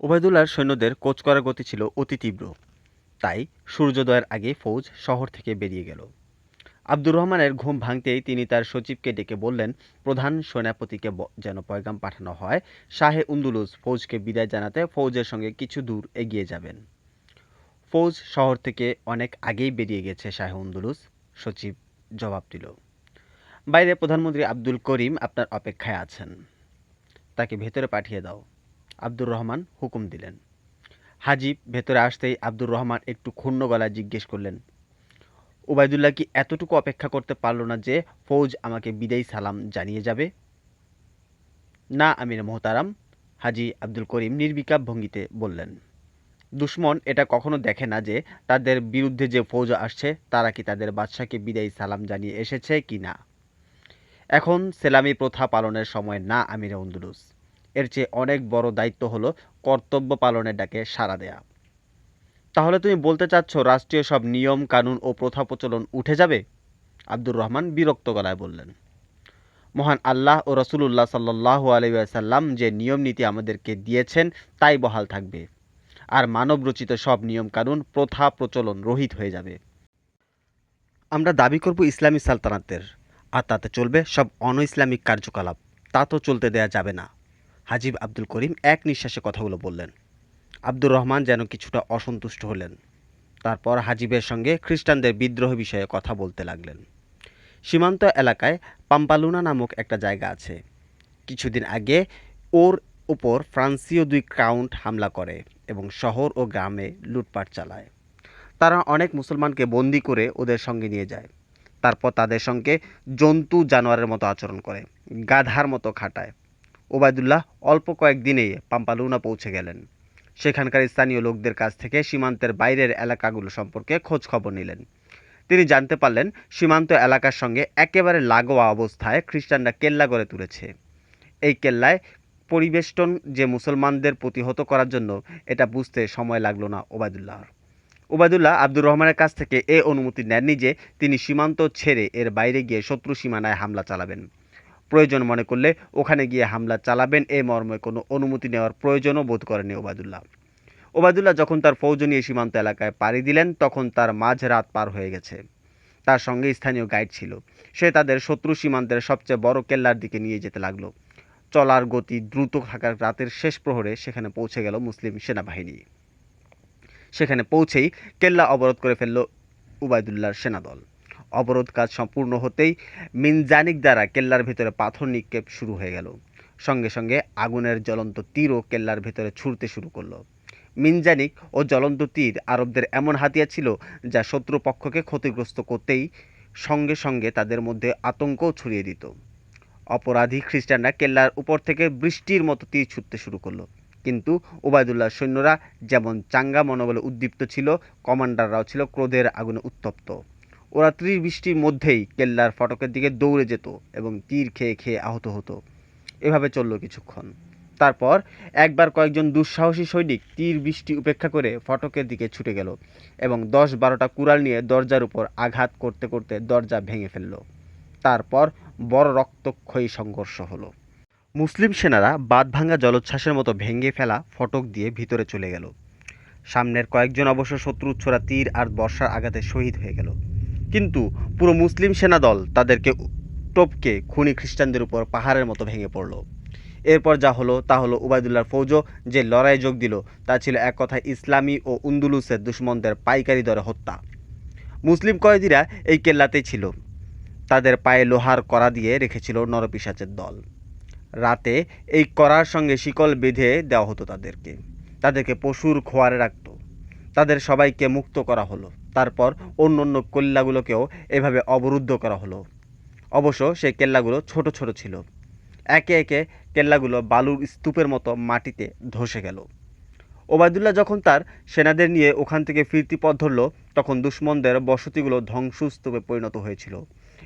ওবায়দুল্লাহর সৈন্যদের কোচ করার গতি ছিল অতি তীব্র। তাই সূর্যোদয়ের আগে ফৌজ শহর থেকে বেরিয়ে গেল। আব্দুর রহমানের ঘুম ভাঙতেই তিনি তার সচিবকে ডেকে বললেন, প্রধান সেনাপতিকে যেন পয়গাম পাঠানো হয়, শাহে উন্দুলুস ফৌজকে বিদায় জানাতে ফৌজের সঙ্গে কিছু দূর এগিয়ে যাবেন। ফৌজ শহর থেকে অনেক আগেই বেরিয়ে গেছে শাহে উন্দুলুস সচিব জবাব দিল। বাইরে প্রধানমন্ত্রী আব্দুল করিম আপনার অপেক্ষায় আছেন। তাকে ভেতরে পাঠিয়ে দাও। আব্দুর রহমান হুকুম দিলেন। হাজিব ভেতরে আসতেই আব্দুর রহমান একটু ক্ষুণ্ণ গলায় জিজ্ঞেস করলেন ওবায়দুল্লাহ কি এতটুকু অপেক্ষা করতে পারল না যে ফৌজ আমাকে বিদায়ী সালাম জানিয়ে যাবে? না, আমির মোহতারাম, হাজি আব্দুল করিম নির্বিকার ভঙ্গিতে বললেন। দুশ্মন এটা কখনো দেখে না যে তাদের বিরুদ্ধে যে ফৌজ আসছে, তারা কি তাদের বাদশাকে বিদায়ী সালাম জানিয়ে এসেছে কি না? এখন সেলামি প্রথা পালনের সময় না, আমির উন্দুলুস এর চেয়ে অনেক বড় দায়িত্ব হলো কর্তব্য পালনের ডাকে সাড়া দেয়া। তাহলে তুমি বলতে চাচ্ছ রাষ্ট্রীয় সব নিয়ম, কানুন ও প্রথা প্রচলন উঠে যাবে? আব্দুর রহমান বিরক্ত গলায় বললেন। মহান আল্লাহ ও রসুলুল্লাহ সাল্লাহ আলাইসাল্লাম যে নিয়ম নীতি আমাদেরকে দিয়েছেন, তাই বহাল থাকবে। আর মানবরচিত সব নিয়ম, কানুন, প্রথা প্রচলন রহিত হয়ে যাবে। আমরা দাবি করব ইসলামী সালতানাতের। আর তাতে চলবে সব অন ইসলামিক কার্যকলাপ। তা তো চলতে দেয়া যাবে না। হাজিব আব্দুল করিম এক নিঃশ্বাসে কথাগুলো বললেন। আব্দুর রহমান যেন কিছুটা অসন্তুষ্ট হলেন। তারপর হাজিবের সঙ্গে খ্রিস্টানদের বিদ্রোহ বিষয়ে কথা বলতে লাগলেন। সীমান্ত এলাকায় পাম্পালুনা নামক একটা জায়গা আছে। কিছুদিন আগে ওর উপর ফ্রান্সীয় দুই কাউন্ট হামলা করে এবং শহর ও গ্রামে লুটপাট চালায়। তারা অনেক মুসলমানকে বন্দি করে ওদের সঙ্গে নিয়ে যায়। তারপর তাদের সঙ্গে জন্তু জানোয়ারের মতো আচরণ করে, গাধার মতো খাটায়। ওবায়দুল্লাহ অল্প কয়েকদিনেই পাম্পালুনা পৌঁছে গেলেন। সেখানকার স্থানীয় লোকদের কাছ থেকে সীমান্তের বাইরের এলাকাগুলো সম্পর্কে খোঁজ খবর নিলেন। তিনি জানতে পারলেন, সীমান্ত এলাকার সঙ্গে একেবারে লাগোয়া অবস্থায় খ্রিস্টানরা কেল্লা গড়ে তুলেছে। এই কেল্লায় পরিবেষ্টন যে মুসলমানদের প্রতিহত করার জন্য এটা বুঝতে সময় লাগল না ওবায়দুল্লাহর। ওবায়দুল্লাহ আব্দুর রহমানের কাছ থেকে এ অনুমতি নেননি যে তিনি সীমান্ত ছেড়ে এর বাইরে গিয়ে শত্রু সীমানায় হামলা চালাবেন। প্রয়োজন মনে করলে ওখানে গিয়ে হামলা চালাবেন। এ মর্মে কোনো অনুমতি নেওয়ার প্রয়োজনও বোধ করেনি ওবায়দুল্লাহ। ওবায়দুল্লাহ যখন তার ফৌজ নিয়ে সীমান্ত এলাকায় পাড়ি দিলেন, তখন তার মাঝ রাত পার হয়ে গেছে। তার সঙ্গে স্থানীয় গাইড ছিল। সে তাদের শত্রু সীমান্তের সবচেয়ে বড় কেল্লার দিকে নিয়ে যেতে লাগল। চলার গতি দ্রুত থাকার রাতের শেষ প্রহরে সেখানে পৌঁছে গেল মুসলিম সেনাবাহিনী। সেখানে পৌঁছেই কেল্লা অবরোধ করে ফেলল উবায়দুল্লাহর সেনাদল। অবরোধ কাজ সম্পূর্ণ হতেই মিনজানিক দ্বারা কেল্লার ভেতরে পাথর নিক্ষেপ শুরু হয়ে গেল। সঙ্গে সঙ্গে আগুনের জ্বলন্ত তীরও কেল্লার ভেতরে ছুড়তে শুরু করল। মিনজানিক ও জ্বলন্ত তীর আরবদের এমন হাতিয়ার ছিল যা শত্রুপক্ষকে ক্ষতিগ্রস্ত করতেই সঙ্গে সঙ্গে তাদের মধ্যে আতঙ্কও ছড়িয়ে দিত। অপরাধী খ্রিস্টানরা কেল্লার উপর থেকে বৃষ্টির মতো তীর ছুটতে শুরু করল। কিন্তু ওবায়দুল্লাহ সৈন্যরা যেমন চাঙ্গা মনোবলে উদ্দীপ্ত ছিল, কমান্ডাররাও ছিল ক্রোধের আগুনে উত্তপ্ত। ওরা তীর বৃষ্টির মধ্যেই কেল্লার ফটকের দিকে দৌড়ে যেত এবং তীর খেয়ে খেয়ে আহত হতো। এভাবে চলল কিছুক্ষণ। তারপর একবার কয়েকজন দুঃসাহসী সৈনিক তীর বৃষ্টি উপেক্ষা করে ফটকের দিকে ছুটে গেল এবং দশ বারোটা কুড়াল নিয়ে দরজার উপর আঘাত করতে করতে দরজা ভেঙে ফেলল। তারপর বড় রক্তক্ষয়ী সংঘর্ষ হলো। মুসলিম সেনারা বাঁধভাঙা জলোচ্ছ্বাসের মতো ভেঙে ফেলা ফটক দিয়ে ভিতরে চলে গেল। সামনের কয়েকজন অবশ্য শত্রুর ছোড়া তীর আর বর্ষার আঘাতে শহীদ হয়ে গেল। কিন্তু পুরো মুসলিম সেনাদল তাদেরকে টপকে খুনি খ্রিস্টানদের উপর পাহাড়ের মতো ভেঙে পড়ল। এরপর যা হলো তা হলো উবায়দুল্লাহর ফৌজও যে লড়াই যোগ দিল, তা ছিল এক কথায় ইসলামী ও উন্দুলুসের দুশ্মনদের পাইকারি দরে হত্যা। মুসলিম কয়েদিরা এই কেল্লাতেই ছিল। তাদের পায়ে লোহার কড়া দিয়ে রেখেছিল নরপিসাচের দল। রাতে এই করার সঙ্গে শিকল বেঁধে দেওয়া হতো তাদেরকে। তাদেরকে পশুর খোয়ারে রাখত। তাদের সবাইকে মুক্ত করা হলো। তারপর অন্য অন্য কেল্লাগুলোকেও এভাবে অবরুদ্ধ করা হলো। অবশ্য সেই কেল্লাগুলো ছোট ছোট ছিল। একে একে কেল্লাগুলো বালুর স্তূপের মতো মাটিতে ধসে গেল। ওবায়দুল্লাহ যখন তার সেনাদের নিয়ে ওখান থেকে ফিরতি পথ ধরল, তখন দুশ্মনদের বসতিগুলো ধ্বংসস্তূপে পরিণত হয়েছিল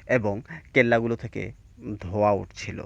এবং কেল্লাগুলো থেকে ধোঁয়া উঠছিল।